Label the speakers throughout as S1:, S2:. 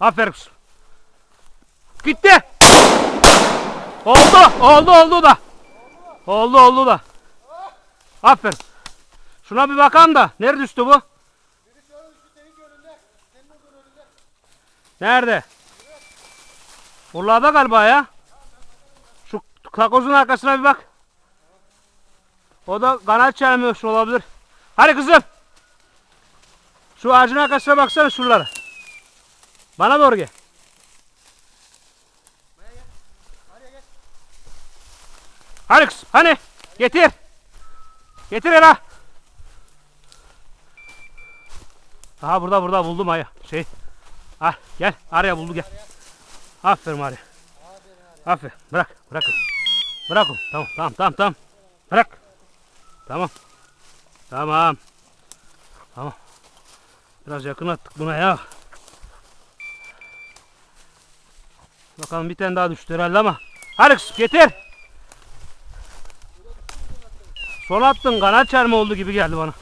S1: Aferin kızım. Gitti. Oldu. Oldu oldu da. Oldu oldu da. Aferin. Şuna bir bakalım da. Nerede düştü bu? Nerede? Buralarda galiba ya. Şu takozun arkasına bir bak. O da kanat çelmiyor olabilir. Hadi kızım. Şu ağacın arkasına baksana şuralara. Bana doğru gel. Hadi kızım hani getir. Getir Era. Aha burada burada buldum Aya. Şey. Ah gel araya buldu gel. Aferin Arya. Aferin bırak bırak. Bırak. Tamam tamam tamam tamam. Bırak. Tamam. Tamam. Tamam. Biraz yakın attık buna ya. Bakalım bir tane daha düştü herhalde ama. Hadi getir. Son attın kanat çelme oldu gibi geldi bana.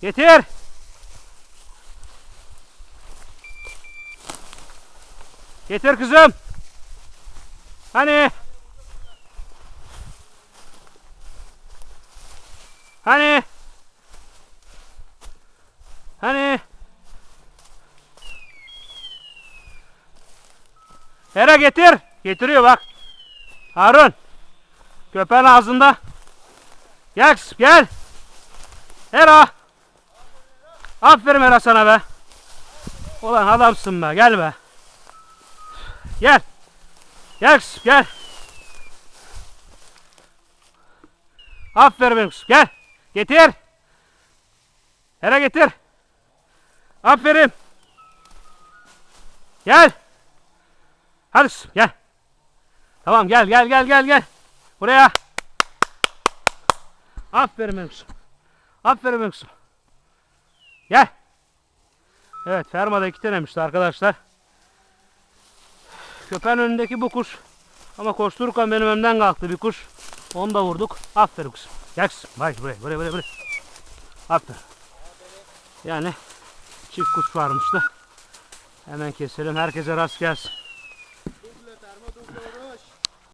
S1: Getir. Getir kızım. Hani? Hani? Hera getir. Getiriyor bak. Harun. Köpeğin ağzında. Gel gel. Hera. Aferin Hera sana be. Ulan adamsın be gel be. Gel. Gel gel. Aferin benim gel. Getir. Hera getir. Aferin. Gel. Hadi gel. Tamam gel gel gel gel gel. Buraya. Aferin benim. Aferin benim. Gel. Evet fermada iki tanemişti arkadaşlar. Köpeğin önündeki bu kuş. Ama koştururken benim önümden kalktı bir kuş. Onu da vurduk. Aferin kızım. Gel kızım. Bak buraya buraya buraya. buraya. Aferin. Yani çift kuş varmış da. Hemen keselim. Herkese rast gelsin.